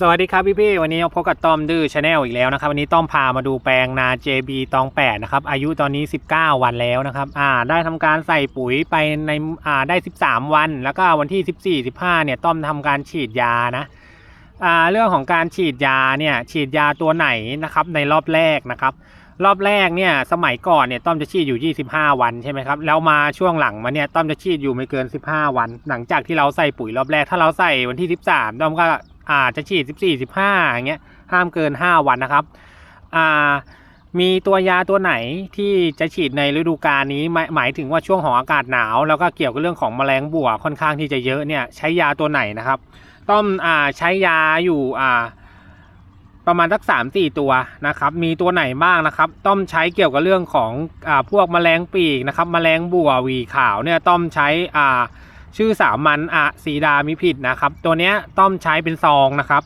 สวัสดีครับพี่พี่วันนี้พบกับต้อมดื้อชาแนลอีกแล้วนะครับวันนี้ต้อมพามาดูแปลงนา JB ตอง8นะครับอายุตอนนี้ 19 วันแล้วนะครับอ่าได้ทำการใส่ปุ๋ยไปในอ่าได้ 13 วัน แล้วก็วันที่ 14 15เนี่ยต้อมทำการฉีดยานะอ่าเรื่องของการฉีดยาเนี่ยฉีดยาตัวไหนนะครับในรอบแรกนะครับรอบแรกเนี่ยสมัยก่อนเนี่ยต้อมจะฉีดอยู่ 25 วันใช่ไหมครับแล้วมาช่วงหลังมาเนี่ยต้อมจะฉีดอยู่ไม่เกิน 15 วัน หลังจากที่เราใส่ปุ๋ยรอบแรกถ้าเราใส่วันที่ 13ต้อมก็ อาจจะฉีด 14 15อย่างเงี้ยห้ามเกิน 5 วันนะครับอ่ามีตัวยาตัวไหนที่จะฉีดในฤดูกาลนี้หมายหมายถึงว่าช่วงของอากาศหนาว แล้วก็เกี่ยวกับเรื่องของแมลงบัวค่อนข้างที่จะเยอะเนี่ยใช้ยาตัวไหนนะครับ ต้อมอ่าใช้ยาอยู่อ่าประมาณสักสามสี่ตัวนะครับ มีตัวไหนบ้างนะครับ ต้อมใช้เกี่ยวกับเรื่องของอ่าพวกแมลงปีกนะครับ แมลงบัวหวีขาวเนี่ยต้อมใช้อ่า ชื่อสามัญอะซีดามิผิดนะครับ ตัวเนี้ยต้อมใช้เป็นซองนะครับ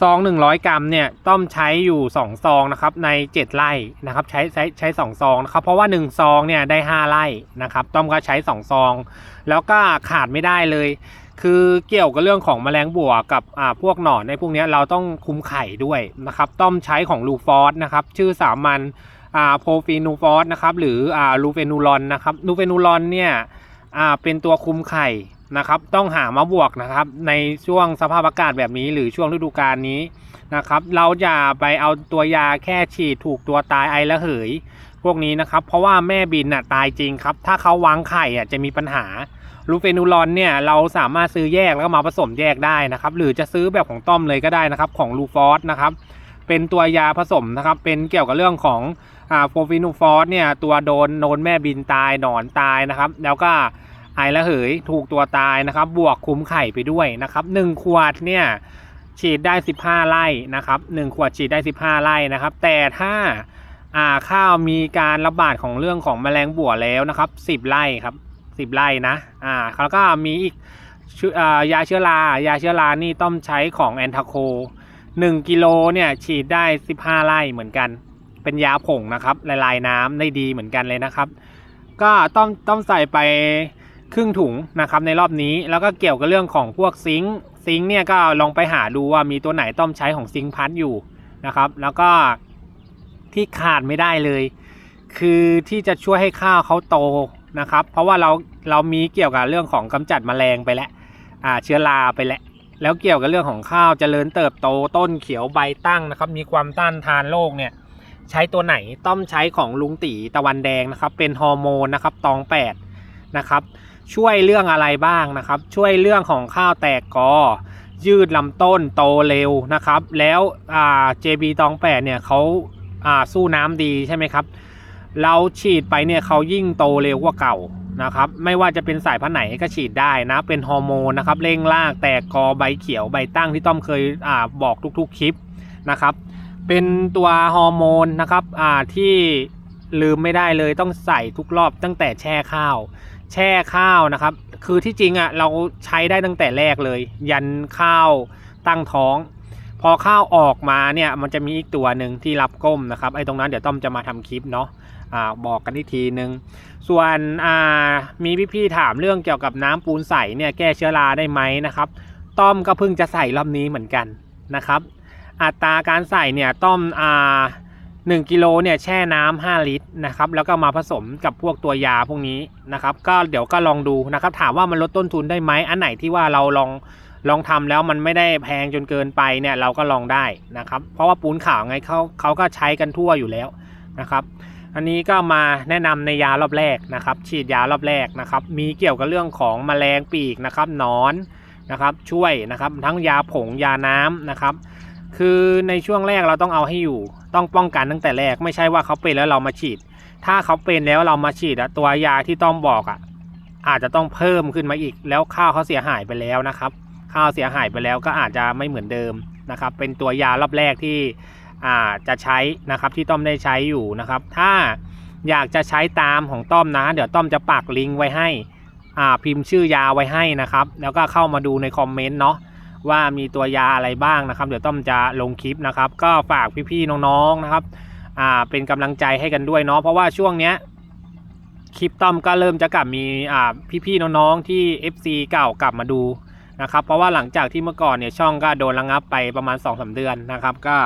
ซอง 100 กรัมเนี่ยต้อมใช้อยู่ 2 ซองนะครับใน 7 ไร่นะครับใช้ใช้ใช้2ซองนะครับเพราะว่า 1 ซองเนี่ยได้ 5 ไร่นะครับต้อมก็ใช้ 2 ซอง แล้วก็ขาดไม่ได้เลย คือเกี่ยวกับเรื่องของแมลงบัวกับอ่าพวกหนอนในพวกนี้เราต้องคุมไข่ด้วยนะครับต้อมใช้ของลูฟอสนะครับชื่อสามัญอ่าโพฟีนูฟอสนะครับหรืออ่าลูเฟนูลอนนะครับลูเฟนูลอนเนี่ย อ่าเป็นตัวคุมไข่นะครับ ต้องหามาบวกนะครับ ในช่วงสภาพอากาศแบบนี้หรือช่วงฤดูกาลนี้นะครับ เราอย่าไปเอาตัวยาแค่ฉีดถูกตัวตายไอระเหย พวกนี้นะครับ เพราะว่าแม่บินน่ะตายจริงครับ ถ้าเขาวางไข่อะจะมีปัญหาลูเฟนูลอนเนี่ยเราสามารถซื้อแยกแล้วก็มาผสมแยกได้นะครับ หรือจะซื้อแบบของต้อมเลยก็ได้นะครับ ของลูฟอสนะครับ เป็นตัวยาผสมนะครับ เป็นเกี่ยวกับเรื่องของ อ่าโฟฟินูฟอสเนี่ยตัวโดนโดนแม่บินตายหนอนตายนะครับ แล้วก็ไอระเหยถูกตัวตายนะครับ บวกคุ้มไข่ไปด้วยนะครับหนึ่งขวดเนี่ยฉีดได้ 15 ไร่นะครับหนึ่งขวดฉีดได้ 15 ไร่นะครับ แต่ถ้าอ่าข้าวมีการระบาดของเรื่องของแมลงบัวแล้วนะครับ 10 ไร่ครับสิบไร่นะอ่าแล้วก็มีอีกชื่ออ่ายาเชื้อรายาเชื้อรานี่ต้องใช้ของแอนทาโคหนึ่งกิโลเนี่ยฉีดได้สิบห้าไร่เหมือนกัน เป็นยาผงนะครับละลายน้ำได้ดีเหมือนกันเลยนะครับ ก็ต้องต้องใส่ไปครึ่งถุงนะครับในรอบนี้แล้วก็เกี่ยวกับเรื่องของพวกซิงค์ซิงค์เนี่ยก็ลองไปหาดูว่ามีตัวไหนต้องใช้ของซิงค์พัดอยู่นะครับ แล้วก็ที่ขาดไม่ได้เลย คือที่จะช่วยให้ข้าวเขาโตนะครับ เพราะว่าเราเรามีเกี่ยวกับเรื่องของกำจัดแมลงไปแล้วอ่าเชื้อราไปแล้วแล้วเกี่ยวกับเรื่องของข้าวเจริญเติบโตต้นเขียวใบตั้งนะครับ มีความต้านทานโรคเนี่ย ใช้ตัวไหนต้อมใช้ของลุงตีตะวันแดงนะครับ เป็นฮอร์โมนนะครับตองแปดนะครับช่วยเรื่องอะไรบ้างนะครับ ช่วยเรื่องของข้าวแตกกอ ยืดลำต้นโตเร็วนะครับ แล้วอ่า JB ตองแปดเนี่ยเขาอ่าสู้น้ำดีใช่ไหมครับ เราฉีดไปเนี่ยเขายิ่งโตเร็วกว่าเก่านะครับ ไม่ว่าจะเป็นสายพันธุ์ไหนก็ฉีดได้นะ เป็นฮอร์โมนนะครับเร่งรากแตกกอใบเขียวใบตั้งที่ต้อมเคยอ่าบอกทุกๆคลิปนะครับ เป็นตัวฮอร์โมนนะครับอ่าที่ลืมไม่ได้เลยต้องใส่ทุกรอบตั้งแต่แช่ข้าว แช่ข้าวนะครับ คือที่จริงอะเราใช้ได้ตั้งแต่แรกเลย ยันข้าวตั้งท้อง พอข้าวออกมาเนี่ยมันจะมีอีกตัวหนึ่งที่รับก้มนะครับไอ้ตรงนั้นเดี๋ยวต้อมจะมาทำคลิปเนาะอ่าบอกกันอีกทีนึง ส่วนอ่ามีพี่ๆถามเรื่องเกี่ยวกับน้ำปูนใสเนี่ยแก้เชื้อราได้ไหมนะครับ ต้อมก็เพิ่งจะใส่รอบนี้เหมือนกันนะครับ อัตราการใส่เนี่ยต้อมอ่าหนึ่งกิโลเนี่ยแช่น้ำ5ลิตรนะครับแล้วก็มาผสมกับพวกตัวยาพวกนี้นะครับ ก็เดี๋ยวก็ลองดูนะครับถามว่ามันลดต้นทุนได้ไหมอันไหนที่ว่าเราลองลองทำแล้วมันไม่ได้แพงจนเกินไปเนี่ยเราก็ลองได้นะครับ เพราะว่าปูนขาวไงเขาเขาก็ใช้กันทั่วอยู่แล้วนะครับ อันนี้ก็มาแนะนำในยารอบแรกนะครับ ฉีดยารอบแรกนะครับ มีเกี่ยวกับเรื่องของแมลงปีกนะครับนอนนะครับช่วยนะครับทั้งยาผงยาน้ำนะครับ คือในช่วงแรกเราต้องเอาให้อยู่ ต้องป้องกันตั้งแต่แรกไม่ใช่ว่าเขาเป็นแล้วเรามาฉีด ถ้าเขาเป็นแล้วเรามาฉีดอะตัวยาที่ต้องบอกอะอาจจะต้องเพิ่มขึ้นมาอีก แล้วข้าวเขาเสียหายไปแล้วนะครับ ข้าวเสียหายไปแล้วก็อาจจะไม่เหมือนเดิมนะครับ เป็นตัวยารอบแรกที่อ่าจะใช้นะครับที่ต้อมได้ใช้อยู่นะครับ ถ้าอยากจะใช้ตามของต้อมนะ เดี๋ยวต้อมจะปักลิงก์ไว้ให้อ่าพิมพ์ชื่อยาไว้ให้นะครับ แล้วก็เข้ามาดูในคอมเมนต์เนาะ ว่ามีตัวยาอะไรบ้างนะครับ เดี๋ยวต้อมจะลงคลิปนะครับ ก็ฝากพี่ๆน้องๆนะครับอ่าเป็นกำลังใจให้กันด้วยเนาะเพราะว่าช่วงเนี้ยคลิปต้อมก็เริ่มจะกลับมีอ่าพี่ๆน้องๆที่ FC เก่ากลับมาดูนะครับเพราะว่าหลังจากที่เมื่อก่อนเนี่ยช่องก็โดนระงับไปประมาณ2อสเดือนนะครับ ก็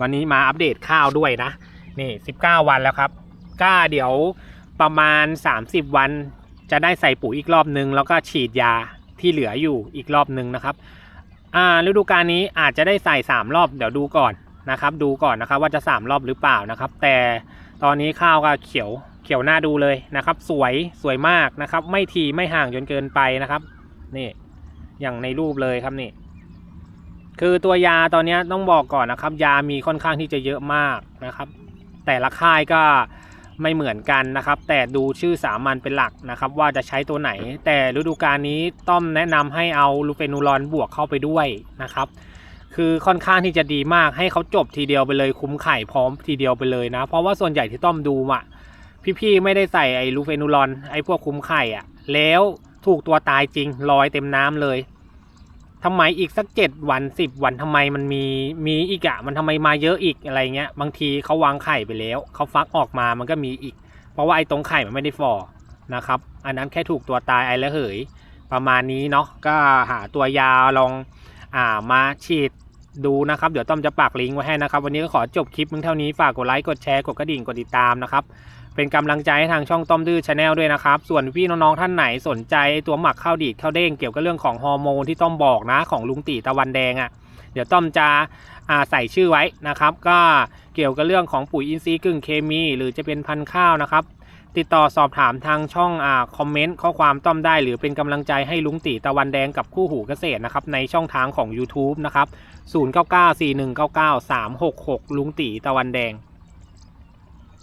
วันนี้มาอัปเดตข้าวด้วยนะนี่ 19 วันแล้วครับก็เดี๋ยวประมาณ 30 วันจะได้ใส่ปุ๋ยอีกรอบนึง แล้วก็ฉีดยาที่เหลืออยู่อีกรอบนึงนะครับ อ่าฤดูกาลนี้อาจจะได้ใส่ 3 รอบเดี๋ยวดูก่อนนะครับ ดูก่อนนะครับว่าจะ 3 รอบหรือเปล่านะครับ แต่ตอนนี้ข้าวก็เขียวเขียวหน้าดูเลยนะครับ สวยสวยมากนะครับ ไม่ทีไม่ห่างจนเกินไปนะครับ นี่อย่างในรูปเลยครับนี่ คือตัวยาตอนนี้ต้องบอกก่อนนะครับ ยามีค่อนข้างที่จะเยอะมากนะครับ แต่ละค่ายก็ ไม่เหมือนกันนะครับ แต่ดูชื่อสามัญเป็นหลักนะครับ ว่าจะใช้ตัวไหน แต่ฤดูกาลนี้ต้อมแนะนำให้เอาลูเฟนูรอนบวกเข้าไปด้วยนะครับคือค่อนข้างที่จะดีมากให้เขาจบทีเดียวไปเลยคุ้มไข่พร้อมทีเดียวไปเลยนะ เพราะว่าส่วนใหญ่ที่ต้อมดูอะพี่ๆไม่ได้ใส่ไอ้ลูเฟนูรอนไอ้พวกคุ้มไข่อะแล้วถูกตัวตายจริงลอยเต็มน้ำเลย ทำไมอีกสักเจ็ดวันสิบวันทำไมมันมีมีอีกอะมันทำไมมาเยอะอีกอะไรเงี้ย บางทีเขาวางไข่ไปแล้วเขาฟักออกมามันก็มีอีก เพราะว่าไอ้ตรงไข่มันไม่ได้ฟอนะครับ อันนั้นแค่ถูกตัวตายไอ้ละเหย ประมาณนี้เนาะก็หาตัวยาลองอ่ามาฉีดดูนะครับ เดี๋ยวต้อมจะปักลิงก์ไว้ให้นะครับ วันนี้ก็ขอจบคลิปเพียงเท่านี้ฝากกดไลค์กดแชร์กดกระดิ่งกดติดตามนะครับ เป็นกำลังใจให้ทางช่องต้อมดื้อชาแนลด้วยนะครับ ส่วนพี่น้องๆท่านไหนสนใจตัวหมักข้าวดีดข้าวเด้งเกี่ยวกับเรื่องของฮอร์โมนที่ต้อมบอกนะของลุงตีตะวันแดงอะ่ะเดี๋ยวต้อมจะใส่ชื่อไว้นะครับ ก็เกี่ยวกับเรื่องของปุ๋ยอินทรีย์กึ่งเคมี หรือจะเป็นพันธุ์ข้าวนะครับ ติดต่อสอบถามทางช่องอคอมเมนต์ข้อความต้อมได้ หรือเป็นกำลังใจให้ลุงตีตะวันแดงกับคู่หูเกษตรนะครับในช่องทางของ YouTube นะครับ0994199366 ลุงตีตะวันแดง